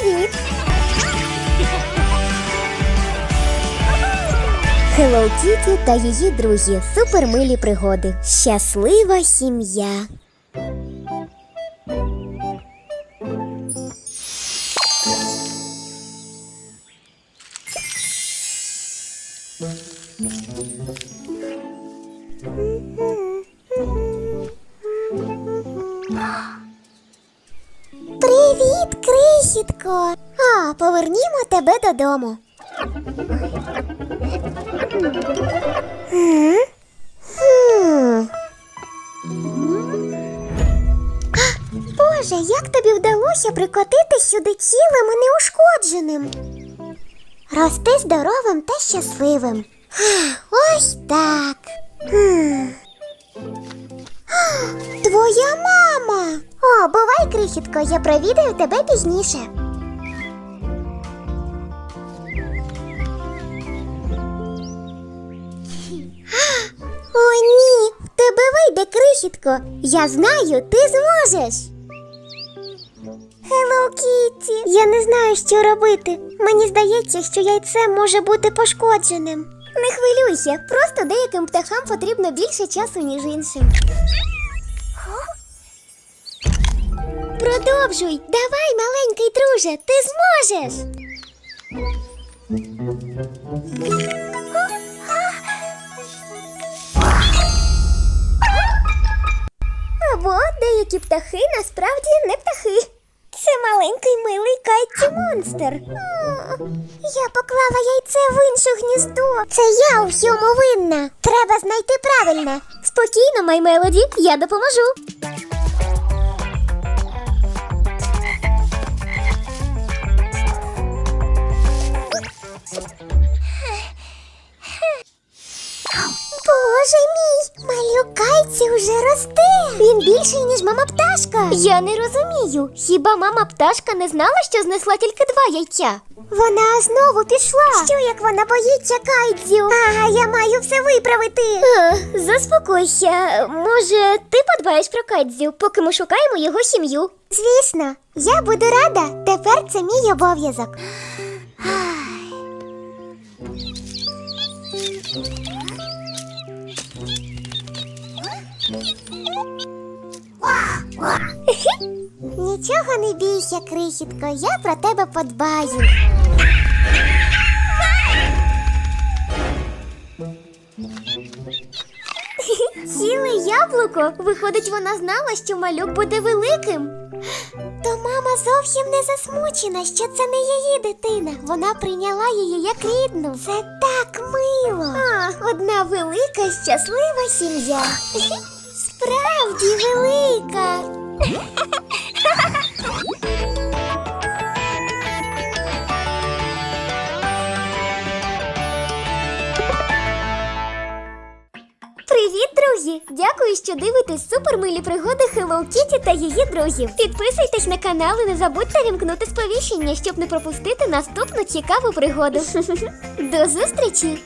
Привіт! Hello Kitty та її друзі. Супермилі пригоди. Щаслива сім'я. Mm-hmm. Крихітко. А, повернімо тебе додому. Боже, як тобі вдалося прикотити сюди цілим і неушкодженим? Рости здоровим та щасливим. Ось так. Твоя мама. О, бувай, крихітко, я провідаю тебе пізніше. О, ні, тебе вийде крихітко. Я знаю, ти зможеш. Hello, Кітті. Я не знаю, що робити. Мені здається, що яйце може бути пошкодженим. Не хвилюйся, просто деяким птахам потрібно більше часу, ніж іншим. Продовжуй, давай, маленький друже, ти зможеш. Або деякі птахи насправді не птахи. Це маленький милий Кайтті монстр. Я поклала яйце в інше гніздо. Це я у всьому винна. Треба знайти правильне. Спокійно, май мелоді, я допоможу. Малюкайці вже росте. Він більший, ніж мама пташка. Я не розумію. Хіба мама пташка не знала, що знесла тільки два яйця? Вона знову пішла. Що як вона боїться кайдзю? Ага, я маю все виправити. заспокойся. Може, ти подбаєш про кайдзю, поки ми шукаємо його сім'ю. Звісно, я буду рада. Тепер це мій обов'язок. Нічого не бійся, крихітко, я про тебе подбаю. Ціле яблуко. Виходить, вона знала, що малюк буде великим. То мама зовсім не засмучена, що це не її дитина. Вона прийняла її як рідну. Це так мило. А, одна велика щаслива сім'я. Друзі! Дякую, що дивитесь супермилі пригоди Hello Kitty та її друзів. Підписуйтесь на канал і не забудьте вімкнути сповіщення, щоб не пропустити наступну цікаву пригоду. До зустрічі!